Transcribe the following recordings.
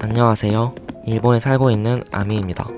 안녕하세요. 일본에 살고 있는 아미입니다.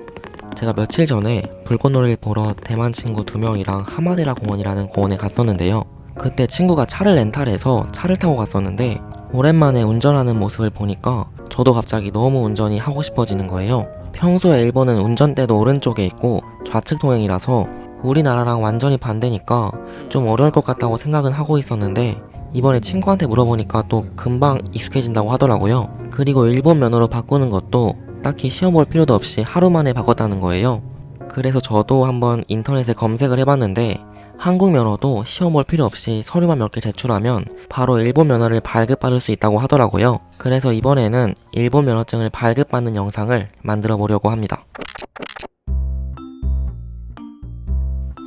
제가 며칠 전에 불꽃놀이를 보러 대만 친구 두 명이랑 하마데라 공원이라는 공원에 갔었는데요. 그때 친구가 차를 렌탈해서 차를 타고 갔었는데 오랜만에 운전하는 모습을 보니까 저도 갑자기 너무 운전이 하고 싶어지는 거예요. 평소에 일본은 운전대도 오른쪽에 있고 좌측 통행이라서 우리나라랑 완전히 반대니까 좀 어려울 것 같다고 생각은 하고 있었는데 이번에 친구한테 물어보니까 또 금방 익숙해진다고 하더라고요. 그리고 일본 면허로 바꾸는 것도 딱히 시험 볼 필요도 없이 하루 만에 바꿨다는 거예요. 그래서 저도 한번 인터넷에 검색을 해봤는데 한국 면허도 시험 볼 필요 없이 서류만 몇 개 제출하면 바로 일본 면허를 발급받을 수 있다고 하더라고요. 그래서 이번에는 일본 면허증을 발급받는 영상을 만들어 보려고 합니다.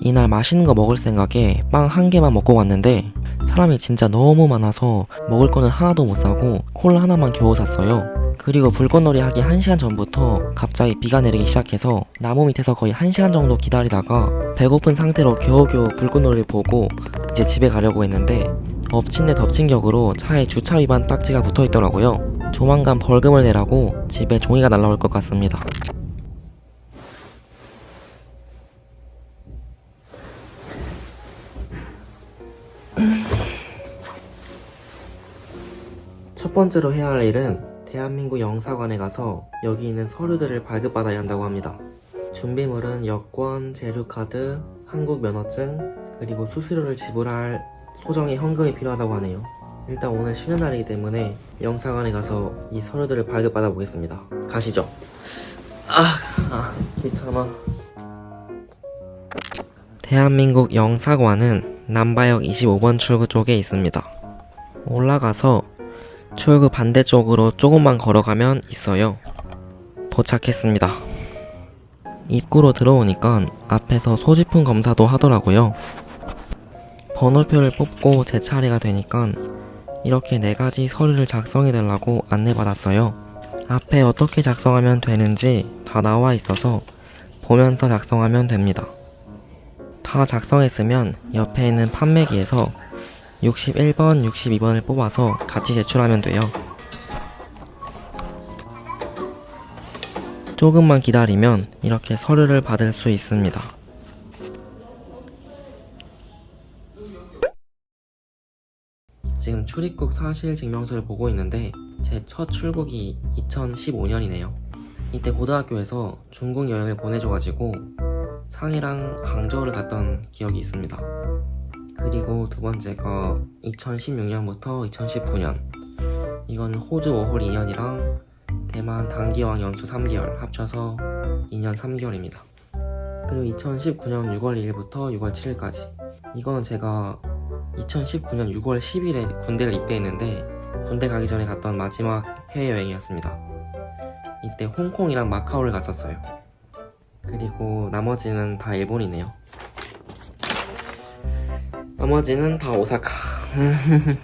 이날 맛있는 거 먹을 생각에 빵 한 개만 먹고 왔는데 사람이 진짜 너무 많아서 먹을 거는 하나도 못 사고 콜라 하나만 겨우 샀어요. 그리고 불꽃놀이 하기 1시간 전부터 갑자기 비가 내리기 시작해서 나무 밑에서 거의 1시간 정도 기다리다가 배고픈 상태로 겨우겨우 불꽃놀이를 보고 이제 집에 가려고 했는데 엎친 데 덮친 격으로 차에 주차 위반 딱지가 붙어 있더라고요. 조만간 벌금을 내라고 집에 종이가 날라올 것 같습니다. 첫 번째로 해야 할 일은 대한민국 영사관에 가서 여기 있는 서류들을 발급받아야 한다고 합니다. 준비물은 여권, 재료카드, 한국 면허증, 그리고 수수료를 지불할 소정의 현금이 필요하다고 하네요. 일단 오늘 쉬는 날이기 때문에 영사관에 가서 이 서류들을 발급받아 보겠습니다. 가시죠. 아, 아, 귀찮아. 대한민국 영사관은 남바역 25번 출구 쪽에 있습니다. 올라가서 출구 반대쪽으로 조금만 걸어가면 있어요. 도착했습니다. 입구로 들어오니까 앞에서 소지품 검사도 하더라고요. 번호표를 뽑고 제 차례가 되니까 이렇게 네 가지 서류를 작성해 달라고 안내받았어요. 앞에 어떻게 작성하면 되는지 다 나와 있어서 보면서 작성하면 됩니다. 다 작성했으면 옆에 있는 판매기에서 61번, 62번을 뽑아서 같이 제출하면 돼요. 조금만 기다리면 이렇게 서류를 받을 수 있습니다. 지금 출입국 사실 증명서를 보고 있는데 제 첫 출국이 2015년이네요. 이때 고등학교에서 중국 여행을 보내줘가지고 상해랑 항저우를 갔던 기억이 있습니다. 그리고 두 번째가 2016년부터 2019년 이건 호주 5홀 2년이랑 대만 단기왕 연수 3개월 합쳐서 2년 3개월입니다. 그리고 2019년 6월 1일부터 6월 7일까지 이거는 제가 2019년 6월 10일에 군대를 입대했는데 군대 가기 전에 갔던 마지막 해외여행이었습니다. 이때 홍콩이랑 마카오를 갔었어요. 그리고 나머지는 다 일본이네요. 나머지는 다 오사카.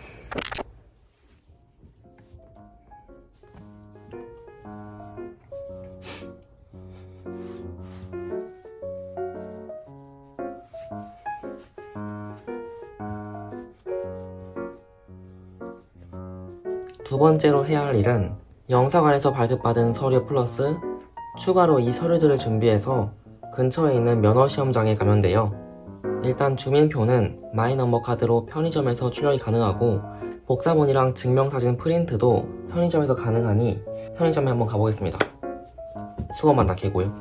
두 번째로 해야 할 일은 영사관에서 발급받은 서류 플러스 추가로 이 서류들을 준비해서 근처에 있는 면허 시험장에 가면 돼요. 일단 주민표는 마이너버 카드로 편의점에서 출력이 가능하고 복사본이랑 증명사진 프린트도 편의점에서 가능하니 편의점에 한번 가보겠습니다. 수건만 다 개고요.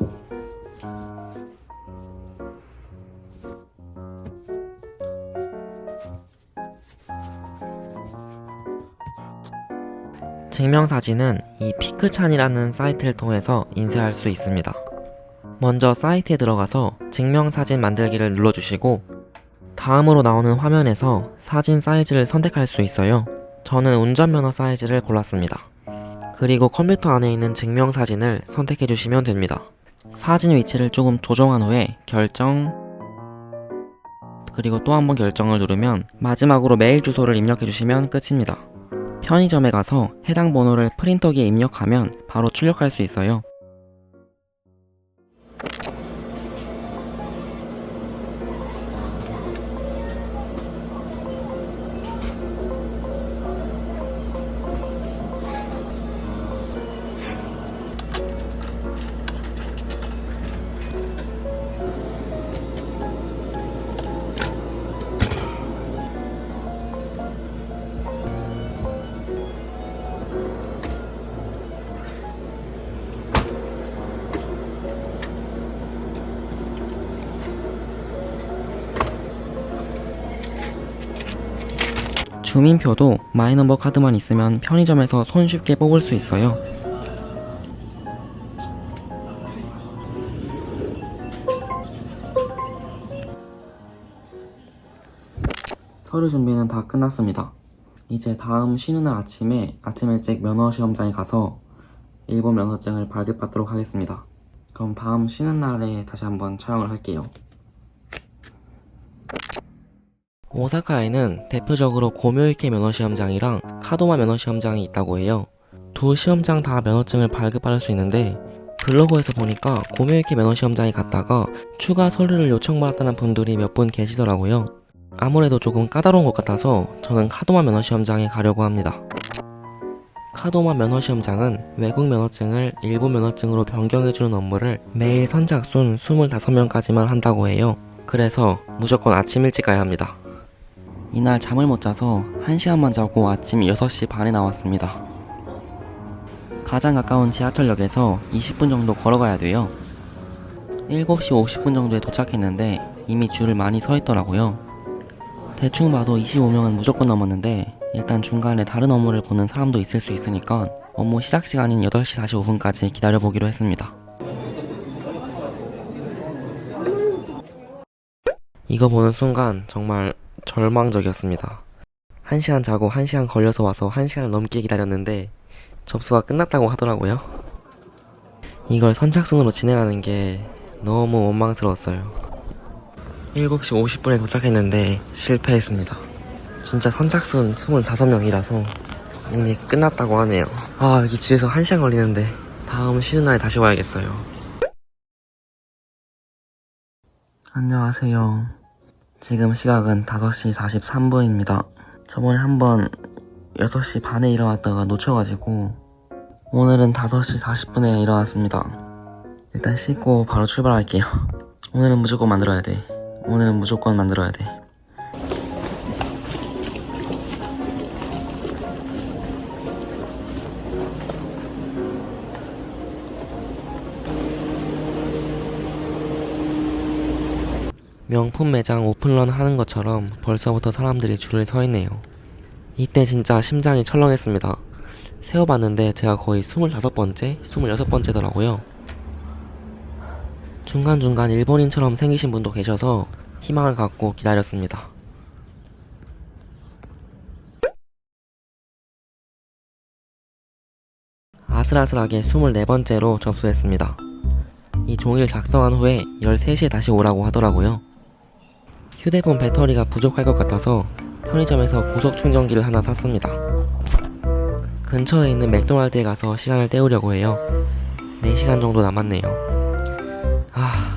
증명사진은 이 피크찬이라는 사이트를 통해서 인쇄할 수 있습니다. 먼저 사이트에 들어가서 증명사진 만들기를 눌러주시고 다음으로 나오는 화면에서 사진 사이즈를 선택할 수 있어요. 저는 운전면허 사이즈를 골랐습니다. 그리고 컴퓨터 안에 있는 증명사진을 선택해 주시면 됩니다. 사진 위치를 조금 조정한 후에 결정 그리고 또 한 번 결정을 누르면 마지막으로 메일 주소를 입력해 주시면 끝입니다. 편의점에 가서 해당 번호를 프린터기에 입력하면 바로 출력할 수 있어요. 주민표도 마이너버 카드만 있으면 편의점에서 손쉽게 뽑을 수 있어요. 서류 준비는 다 끝났습니다. 이제 다음 쉬는 날 아침에 아침 일찍 면허 시험장에 가서 일본 면허증을 발급받도록 하겠습니다. 그럼 다음 쉬는 날에 다시 한번 촬영을 할게요. 오사카에는 대표적으로 고묘이케 면허 시험장이랑 카도마 면허 시험장이 있다고 해요. 두 시험장 다 면허증을 발급받을 수 있는데 블로그에서 보니까 고묘이케 면허 시험장에 갔다가 추가 서류를 요청받았다는 분들이 몇 분 계시더라고요. 아무래도 조금 까다로운 것 같아서 저는 카도마 면허 시험장에 가려고 합니다. 카도마 면허 시험장은 외국 면허증을 일본 면허증으로 변경해주는 업무를 매일 선착순 25명까지만 한다고 해요. 그래서 무조건 아침 일찍 가야 합니다. 이날 잠을 못 자서 1시간만 자고 아침 6시 반에 나왔습니다. 가장 가까운 지하철역에서 20분 정도 걸어가야 돼요. 7시 50분 정도에 도착했는데 이미 줄을 많이 서 있더라고요. 대충 봐도 25명은 무조건 넘었는데 일단 중간에 다른 업무를 보는 사람도 있을 수 있으니까 업무 시작 시간인 8시 45분까지 기다려보기로 했습니다. 이거 보는 순간 정말 절망적이었습니다. 1시간 자고 1시간 걸려서 와서 1시간을 넘게 기다렸는데 접수가 끝났다고 하더라고요. 이걸 선착순으로 진행하는 게 너무 원망스러웠어요. 7시 50분에 도착했는데 실패했습니다. 진짜 선착순 25명이라서 이미 끝났다고 하네요. 아, 여기 집에서 1시간 걸리는데 다음 쉬는 날에 다시 와야겠어요. 안녕하세요. 지금 시각은 5시 43분입니다. 저번에 한번 6시 반에 일어났다가 놓쳐가지고 오늘은 5시 40분에 일어났습니다. 일단 씻고 바로 출발할게요. 오늘은 무조건 만들어야 돼. 오늘은 무조건 만들어야 돼. 명품 매장 오픈런 하는 것처럼 벌써부터 사람들이 줄을 서 있네요. 이때 진짜 심장이 철렁했습니다. 세어봤는데 제가 거의 25번째, 26번째더라고요. 중간중간 일본인처럼 생기신 분도 계셔서 희망을 갖고 기다렸습니다. 아슬아슬하게 24번째로 접수했습니다. 이 종이를 작성한 후에 13시에 다시 오라고 하더라고요. 휴대폰 배터리가 부족할 것 같아서 편의점에서 고속 충전기를 하나 샀습니다. 근처에 있는 맥도날드에 가서 시간을 때우려고 해요. 4시간 정도 남았네요. 아.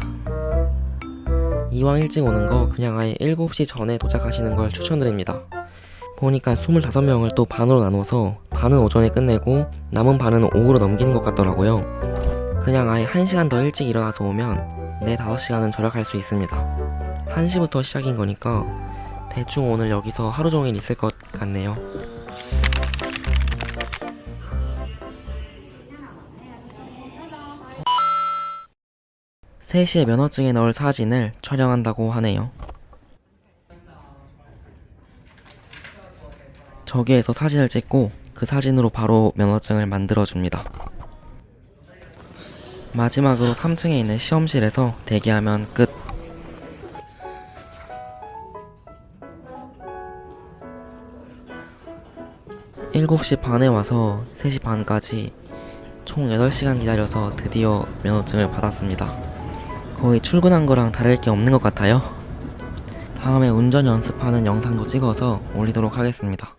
이왕 일찍 오는 거 그냥 아예 7시 전에 도착하시는 걸 추천드립니다. 보니까 25명을 또 반으로 나눠서 반은 오전에 끝내고 남은 반은 오후로 넘기는 것 같더라고요. 그냥 아예 1시간 더 일찍 일어나서 오면 내 5시간은 절약할 수 있습니다. 1시부터 시작인 거니까 대충 오늘 여기서 하루 종일 있을 것 같네요. 세시에 면허증에 넣을 사진을 촬영한다고 하네요. 저기에서 사진을 찍고 그 사진으로 바로 면허증을 만들어 줍니다. 마지막으로 3층에 있는 시험실에서 대기하면 끝. 일곱 시 반에 와서 3시 반까지 총 8시간 기다려서 드디어 면허증을 받았습니다. 거의 출근한 거랑 다를 게 없는 것 같아요. 다음에 운전 연습하는 영상도 찍어서 올리도록 하겠습니다.